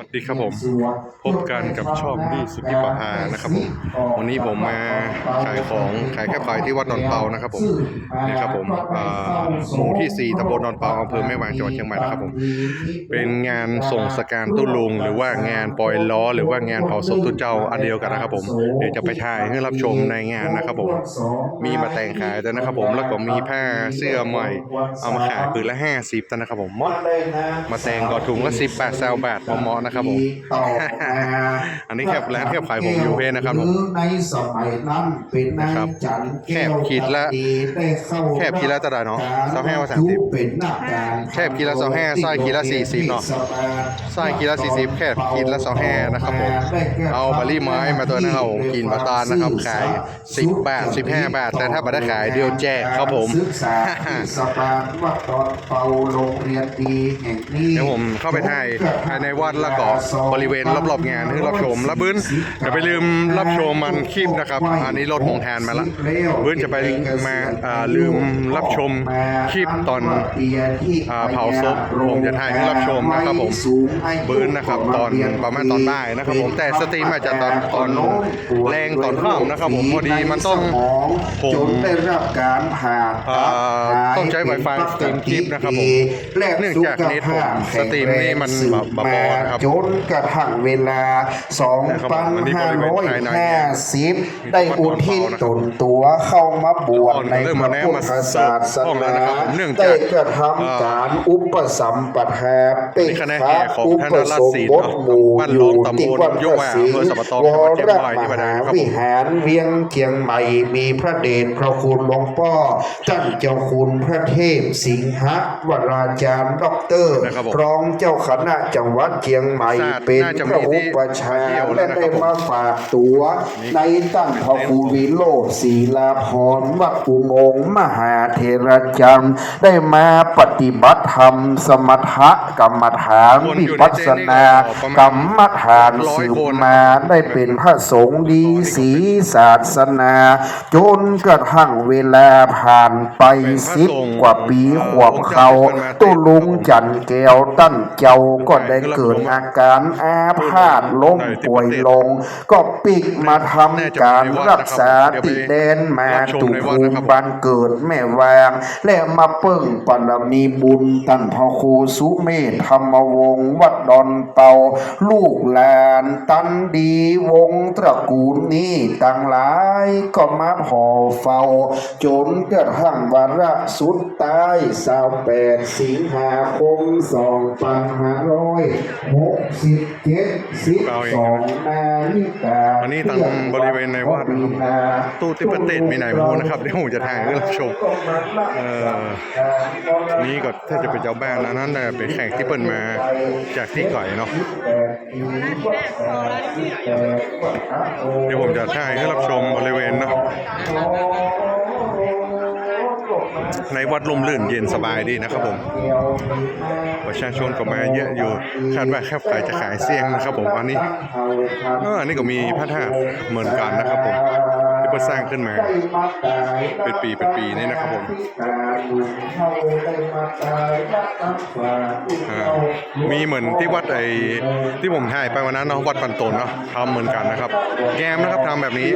สวัสดีครับผมพบกันกับช่องดีสุกิปะพานะครับผมวันนี้ผมมาขายของขายแค่ขายที่วัดนอนเปานะครับผมนี่ครับผมอ่าหมู่ที่4ตำบลนอนเปาอำเภอแม่วางจังหวัดเชียงใหม่นะครับผมเป็นงานส่งสการตุ้ลุง หรือว่างานปล่อยล้อ หรือว่างานเผาศพตุ้เจ้าอันเดียวกันนะครับผมเดี๋ยวจะไปถ่ายให้รับชมในงานนะครับผมมีมาแต่งขายแต่นะครับผมแล้วก็มีผ้าเสื้อใหม่เอามาขายปืนละ50ตันนะครับผมเหมาะมาแต่งก็ถุงละ10บาทแซวบาทเหมาะๆนะครับผมต่อมาอันนี้แคบร้านแคบขายผมอยู่เพชรนะครับผมหอในสมัยนั้นเป็นนายนะครับจันทร์แคบขีดละได้เข้าแคบขีดละเท่าไหร่เนาะสองห้าว่าสามสิบเป็นหน้าการแคบขีดละสองห้าไส้ขีดละสี่สิบเนาะไส้ขีดละ40แคบขีดละ25นะครับผมเอาบารี่ไม้มาตัวนะครับผมกินมาตาลนะครับขาย10บาท15บาท แต่ถ้าบัได้ขายเดียวแจกครับผมศึกษาที่สปานวัดตอนเปาโรงเรียนดีแห่งนี้เดี๋ยวผมเข้าไปถ่ายภายในวัดแล้วก็บริเวณรอบๆงานให้รับชม แล้วบื้นอย่าไปลืมรับชมมันคลิปนะครับ อันนี้รถหงแทนมาละบื้นจะไปมาลืมรับชมคลิปตอนเผาศพผมจะถ่ายให้รับชมนะครับผมบื้นนะครับตอนประมาณตอนบ่ายนะครับผมแต่สตรีมอาจจะตอนตอนแรงตอนค่ำนะครับผมพอดีมันต้องผมได้รับการผ่าตัดต้องใช้ Wi-Fi สตรีมคลิปนะครับผมเนื่องจากเน็ตผมสตรีมนี่มันแบบบาๆนะครับนกระทั่งเวลานะครับผมอันนี้บริเวณภายใน2550 ได้อุทิศตนตัวเข้ามาบวชในเริ่มพมาระแนะพุทมาธศาสห้องแล้วนานะครับผมเนื่องจากได้กระทำการอุปสัมปทาเป็นี่คณะแห่ของท่านนราชสีห์เนาะบ้านหลวงตำบลยกว่าอำเภอสัปตจังหวัดเชียงใหม่ที่บาดาลครับผมวิหารเวียงเชียงใหม่มีพระเดชพระคุณหลวงพ่อท่านเจ้าคุณพระเทพสิงหวราจารย์ด็อกเตอร์นะครับผมรองเจ้าคณะจังหวัดเชียงใหม่ทราบเป็นพระอุปชายวย์และได้มาฝากตัวในตั้งพระครูวิโรธศีลาพรวัดอุโมงมหาเทระจันทร์ได้มาปฏิบัติธรรม สมถะกรรมฐานวิปัสสนากรรมฐานสืบมาได้เป็นพระสงฆ์ดีสีศาสนา จนกระทั่งเวลาผ่านไปสิบกว่าปีขวบเขาองค์เจ้าเป็นมาตุลุงจันแก้วตั้นเจ้าก็ได้เกิดอาการอาพาธล้มป่วยลง ก็ปิกมาทำการรักษาติดแดนมาตุภูมิบ้านเกิดแม่วาง และมาเปิ้งปรมีบุญตันพอครูสุเมธธรรมวงศ์วัดดอนเปาลูกหลานตันดีวงตระกูลนี้ต่างหลายก็มาพอเฝ้า จนกระทั่งวันระสุดตายสาวแปดสิงหาคมสองพันห้าร้อยหกสิบเจ็ดสิบสองนาฬิกาอันนี้ทางบริเวณในวัดนะครับตู้ที่ประเทศมีไหนไม่รู้นะครับเดี๋ยวผมจะถ่ายให้รับชมเออนี่ก็ถ้าจะเป็นเจ้าบ้านนะนั่นน่ะเป็นแขกที่เปิ้นมาจากที่ไก่เนาะเดี๋ยวผมจะถ่ายให้รับชมบริเวณเนาะ ในวัดลมลื่นเย็นสบายดีนะครับผม ประชาชนก็มาเยอะอยู่ คาดว่าแค่ขายจะขายเสี่ยงนะครับผมอันนี้เอออันนี้ก็มีพระธาตุเหมือนกันนะครับผม เพิ่งสร้างขึ้นมา เป็นปีเป็นปีนี่นะครับผมมีเหมือนที่วัดไอ้ที่ผมถ่ายไปวันนั้นเนาะวัดปันโตนเนาะทำเหมือนกันนะครับ แกมนะครับทำแบบนี้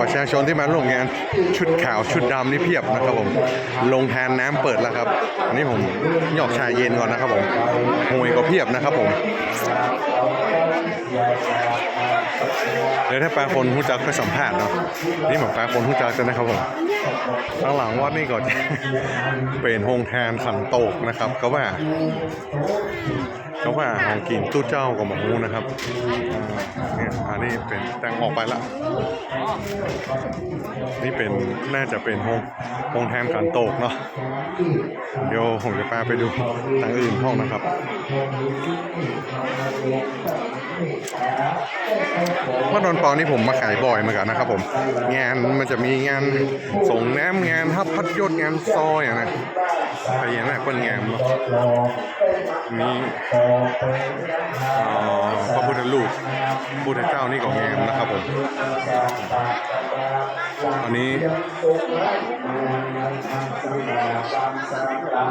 ประชาชนที่มาร่วมงานชุดขาวชุดดำนี่เพียบนะครับผม ลงแทนน้ำเปิดแล้วครับอันนี้ผมหยอกชายเย็นก่อนนะครับผมหวยก็เพียบนะครับผม เดี๋ยวถ้าปลาคนหูจักก็สัมภาษณ์เนาะนี่เหมือนปลาคนหูจักกันะครับผมข้างหลังวัดนี่ก็จะเป็นโฮงแทนขันโตกนะครับเขาว่าเขาว่าของกินตู้เจ้ากับหมูนะครับเนี่ยอันนี้เป็นแต่งออกไปละนี่เป็นน่าจะเป็นโฮงโฮงแทนขันโตกเนาะเดี๋ยวผมจะพาไปดูทางอื่นห้องนะครับ วัดดอนเปานี่ผมมาขายบ่อยเหมือนกันนะครับผม งานมันจะมีงานส่งน้ำงานทับพัดยศงานซอยอยนั้นไปอย่างนั้นเป็นงานเนอะมีพระพุทธรูปพุทธเจ้านี่ก็งามนะครับผม อันนี้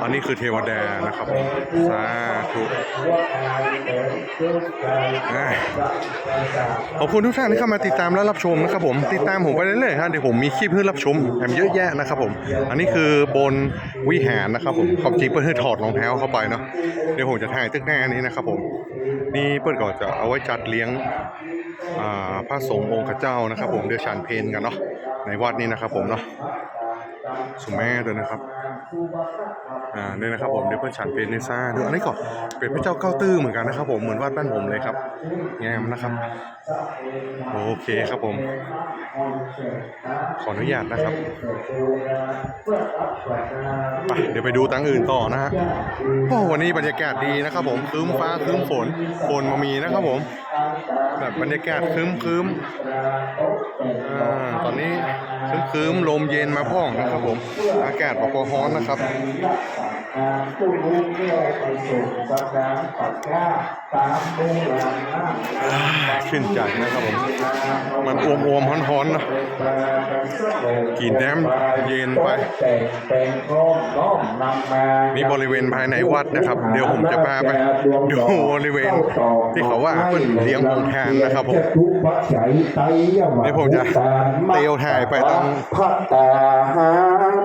อันนี้คือเทวดานะครับผมสาธุอ่าขอบคุณทุกท่านที่เข้ามาติดตามและรับชมนะครับผม ติดตามผมไปเรื่อยๆครับเดี๋ยวผมมีคลิปให้รับชมแถมเยอะแยะนะครับผม อันนี้คือบนวิหารนะครับผมความจริงเปิ้ลให้ถอดรองเท้าเข้าไปเนาะ เดี๋ยวผมจะถ่ายตึกหน้านี้นะครับผม นี่เปิ้ลก็จะเอาไว้จัดเลี้ยงอ่าพระสงฆ์องค์ข้าเจ้านะครับ ผมเดือฉันเพนกันเนาะในวัดนี้นะครับผมเนาะสุแม่ด้วยนะครับ อ่าเนี่ยนะครับผมเดี๋ยวเพื่อนฉันเพนในซ่าด้วยอันนี้ก็เป็นพระเจ้าเก้าตื้อเหมือนกันนะครับ ผมเหมือนวัดบ้านผมเลยครับงามนะครับ โอเคครับผม ขออนุญาตนะครับไปเดี๋ยวไปดูตังอื่นต่อนะฮะโอ้วันนี้บรรยากาศดีนะครับ ผมครึ้มฟ้าครึ้มฝนฝนมามีนะครับผม แบบบรรยากาศครึ้มครึ้มอ่า ตอนนี้ครึ้มๆลมเย็นมาพ่องนะครับผม อากาศปอร้อนนะครับ ชื่นใจนะครับผม มันอวมอวมๆฮ้อนๆนะกินแน้ำเย็นไป นี่บริเวณภายในวัดนะครับ เดี๋ยวผมจะพาไปดูบริเวณที่เขาว่าเพิ่นเลี้ยงวงแทนนะครับผมเดี๋ยวผมจะเตียวถ่ายไปตรง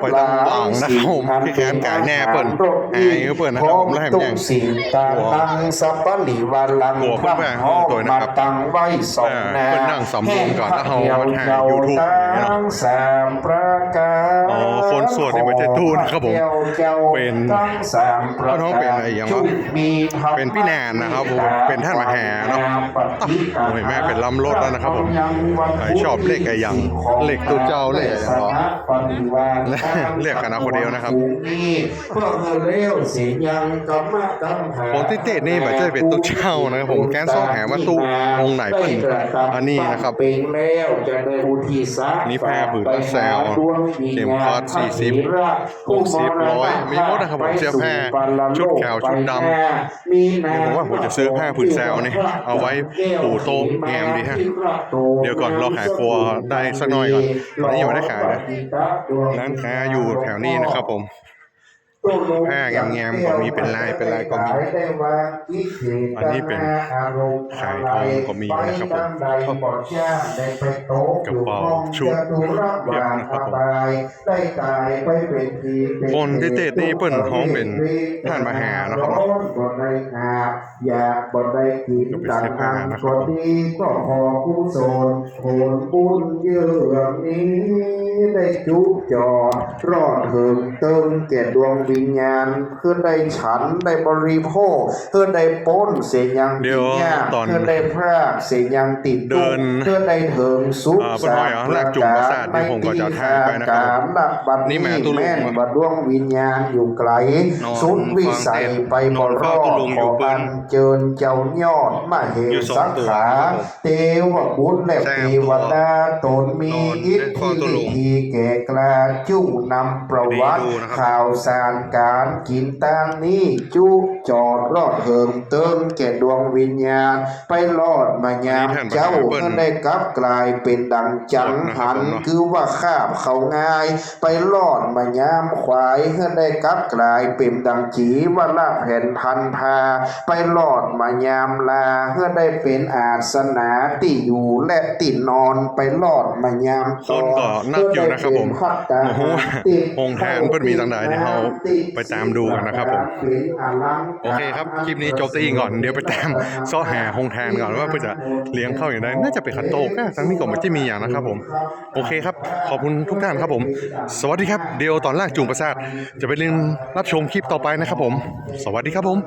ไปตรงหลังนะครับผมที่แขนกายแน่เปิ้นแอร์เปิ้นนะครับผมแล้วให้มันอย่างสิ่งต่างตังสัพพะลิวันลังหัวเปิ้นแปลงห้องตัวนะครับมาตั้งไว้สองเออแนวเปิ้นนั่งสำรวมก่อนแล้วเอามาถ่าย YouTube อย่างเงี้ยเนอะทั้งสามประการอ๋อคนสวดนี่ไม่ใช่ตู้นะครับผมเป็นทั้งสามประเขาการเป็นอะไรอย่างวะมีธรรมเป็นพี่แนนนะครับผมเป็นท่านมหาเนอะอะโอ้ยแม่เป็นลำรถแล้วนะครับผมไอ้ชอบเลขไอ้ยังเลขตัวเจ้าเลขไอ้ ยังเหรอเรียกกันเอาคนเดียวนะครับคนที่เตะนี่แบบจะเป็นตุ๊กเช่านะครับผมแกนซ่องหาว่าตุ๊กองค์ไหนเปิ้นอันนี้นะครับเป็นแล้วจะได้อุทิศนี่ผ้าผืนละแซวเข็มขัด40 60ร้อยมีหมดนะครับผมเสื้อผ้าชุดขาวชุดดำมีนาผมว่าผมจะซื้อผ้าผืนแซวนี่เอาไว้ปูโต๊ะแงมดีฮะเดี๋ยวก่อนรอขายครัวได้สักหน่อยก่อนตอนนี้ยังไม่ได้ขายเลยร้านค้าอยู่แถวนี้นะครับผม ผ้างามๆก็มีเป็นลายเป็นลายก็มีอันนี้เป็นขายทองก็มีนะครับผมกระเป๋าชุดเพียบนะครับผมคนที่เตะนี่เปิ้นท้องเป็นท่านมหานะครับเนาะอยากบ่ได้กินก็เป็นต่างเสื้อผ้าทางนะครัก็บดีก็พอผู้โสนผลบุญเยื่อนี้ได้จุจอดรอดเถิงเติมแก่ดวงวิญญาณเพื่อได้ฉันได้บริโภคเพื่อได้ป้นเสียยังเดี๋ยวติยากตอนเพื่อได้พรากเสียยังติดเดินเพื่อได้เถิงสุขอ่าเปิ้นว่าอย่างแรกจุ่มประสาทเดี๋ยวผมก็จะถ่ายไปนะครับผมการนักบัดนี่แม่ตุลุงแม่นบัดดวงวิญญาณอยู่ไกลนอนสุดวิสัยไปบ่นอนรเฝ้าอตุดลุงขอยู่อเปิ้บันนเจิญเจ้ายอดมาเหอยู่ตุสองสังตัวขาครับผมเทวบุตรและแซมเทวดาตนมีนอนอิทเฝ้าธิตุลุฤทงธิแก่กล้าจู้นำประวัติดีดูนะครับข่าวสารการกินตามนี้จุจอดรอดเหิงเติมแก่ดวงวิญญาณ ไปรอดมายามนี่ท่านประธานเจ้าเปิ้ลก็ได้กลับกลายเป็นดังจันหันนะครับผมเนาะคือว่าคาบเขาง่าย ไปรอดมายามควายเพื่อได้กลับกลายเป็นดังจีว่าลาแผ่นพันพา ไปรอดมายามลาเพื่อได้เป็นอาสนาติอยู่และตินอนไปรอดมายามคนก็นับอยู่นะครับผมโอ้โหองค์แทนเพิ่นมีตั้งใดที่เขาไปตามดูกันนะครับผม โอเคครับ คลิปนี้จบตีก่อน เดี๋ยวไปตามซ้อหาหงแทนก่อนว่าเพื่อจะเลี้ยงเข้าอย่างไรน่าจะเป็นขันโตกนะทั้งนี้ก็ไม่จะมีอย่างนะครับผม โอเคครับ ขอบคุณทุกท่านครับผม สวัสดีครับ เดี๋ยวตอนล่างจูงประสาท จะไปเรียนรับชมคลิปต่อไปนะครับผม สวัสดีครับผม